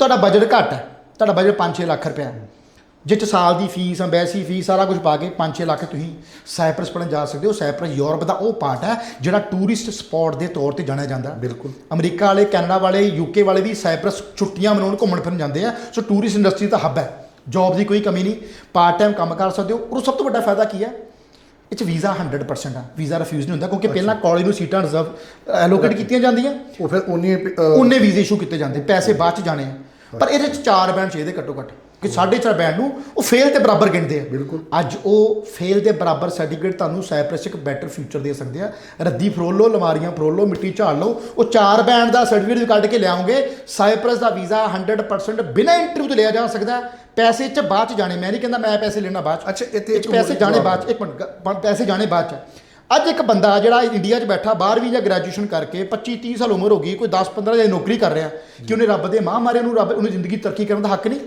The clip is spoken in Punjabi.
ਤੁਹਾਡਾ ਬਜਟ ਘੱਟ ਹੈ ਤੁਹਾਡਾ ਬਜਟ 5-6 ਲੱਖ ਰੁਪਏ ਹੈ। ਜਿਹ 'ਚ ਸਾਲ ਦੀ ਫੀਸ ਅੰਬੈਸੀ ਫੀਸ ਸਾਰਾ ਕੁਝ ਪਾ ਕੇ 5-6 ਲੱਖ ਤੁਸੀਂ ਸਾਈਪਰਸ ਪੜਨ ਜਾ ਸਕਦੇ ਹੋ। ਸਾਈਪਰਸ ਯੂਰਪ ਦਾ ਉਹ ਪਾਰਟ ਹੈ ਜਿਹੜਾ ਟੂਰਿਸਟ ਸਪੌਟ ਦੇ ਤੌਰ ਤੇ ਜਾਣਿਆ ਜਾਂਦਾ। ਬਿਲਕੁਲ। ਅਮਰੀਕਾ ਵਾਲੇ ਕੈਨੇਡਾ ਵਾਲੇ ਯੂਕੇ ਵਾਲੇ ਵੀ ਸਾਈਪਰਸ ਛੁੱਟੀਆਂ ਮਨਾਉਣ ਘੁੰਮਣ ਫਿਰਨ ਜਾਂਦੇ ਆ। ਸੋ ਟੂਰਿਸਟ ਇੰਡਸਟਰੀ ਦਾ ਹੱਬ ਹੈ। ਜੌਬ ਦੀ ਕੋਈ ਕਮੀ ਨਹੀਂ। ਪਾਰਟ ਟਾਈਮ ਕੰਮ ਕਰ ਸਕਦੇ ਹੋ। ਔਰ ਸਭ ਤੋਂ ਵੱਡਾ ਫਾਇਦਾ ਕੀ ਹੈ? ਇਹ 'ਚ ਵੀਜ਼ਾ 100% ਆ। ਵੀਜ਼ਾ ਰਿਫਿਊਜ਼ ਨਹੀਂ ਹੁੰਦਾ ਕਿਉਂਕਿ ਪਹਿਲਾਂ ਕਾਲਜ ਨੂੰ ਸੀਟਾਂ ਰਿਜ਼ਰਵ ਐਲੋਕੇਟ ਕੀਤੀਆਂ ਜਾਂਦੀਆਂ। ਉਹ ਫਿਰ ਉਨੀ ਅ, ਉਹਨੇ ਵੀਜ਼ੇ ਇਸ਼ੂ ਕੀਤੇ ਜਾਂਦੇ। ਪੈਸੇ ਬਾਅਦ ਚ ਜਾਣੇ ਆ। ਪਰ ਇਹਦੇ ਚ ਚਾਰ ਬੈਂਡ ਚਾਹੀਦੇ ਘੱਟੋ ਘੱਟ ਕਿ ਸਾਢੇ ਚਾਰ ਬੈਂਡ ਨੂੰ ਉਹ ਫੇਲ ਤੇ ਬਰਾਬਰ ਗਿਣਦੇ ਆ ਬਿਲਕੁਲ। ਅੱਜ ਉਹ ਫੇਲ ਦੇ ਬਰਾਬਰ ਸਰਟੀਫਿਕੇਟ ਤੁਹਾਨੂੰ ਸਾਈਪ੍ਰਸ ਇੱਕ ਬੈਟਰ ਫਿਊਚਰ ਦੇ ਸਕਦੇ ਆ ਰੱਦੀ ਫਰੋਲ ਲਓ ਲਮਾਰੀਆਂ ਫਰੋਲ ਲਓ ਮਿੱਟੀ ਝਾੜ ਲਓ ਉਹ ਚਾਰ ਬੈਂਡ ਦਾ ਸਰਟੀਫਿਕੇਟ ਕੱਢ ਕੇ ਲਿਆਉਂਗੇ ਸਾਈਪ੍ਰਸ ਦਾ ਵੀਜ਼ਾ 100% ਬਿਨਾਂ ਇੰਟਰਵਿਊ ਤੋਂ ਲਿਆ ਜਾ ਸਕਦਾ। ਪੈਸੇ ਚ ਬਾਅਦ ਚ ਜਾਣੇ ਮੈਂ ਨਹੀਂ ਕਹਿੰਦਾ ਮੈਂ ਪੈਸੇ ਲੈਣਾ ਬਾਅਦ ਚ ਅੱਛਾ, ਇੱਥੇ ਪੈਸੇ ਜਾਣੇ ਬਾਅਦ ਚ ਇੱਕ ਮਿੰਟ ਪੈਸੇ ਜਾਣੇ ਬਾਅਦ ਚ ਅੱਜ ਇੱਕ ਬੰਦਾ ਜਿਹੜਾ ਇੰਡੀਆ 'ਚ ਬੈਠਾ 12ਵੀਂ ਜਾਂ ਗ੍ਰੈਜੂਏਸ਼ਨ ਕਰਕੇ 25 30 ਸਾਲ ਉਮਰ ਹੋ ਗਈ, ਕੋਈ 10 15 ਜਾਂ ਨੌਕਰੀ ਕਰ ਰਿਹਾ, ਕਿ ਉਹਨੇ ਰੱਬ ਦੇ ਮਾਂ ਮਾਰੇ ਉਹਨੂੰ ਰੱਬ, ਉਹਨੂੰ ਜ਼ਿੰਦਗੀ ਤਰੱਕੀ ਕਰਨ ਦਾ ਹੱਕ ਨਹੀਂ?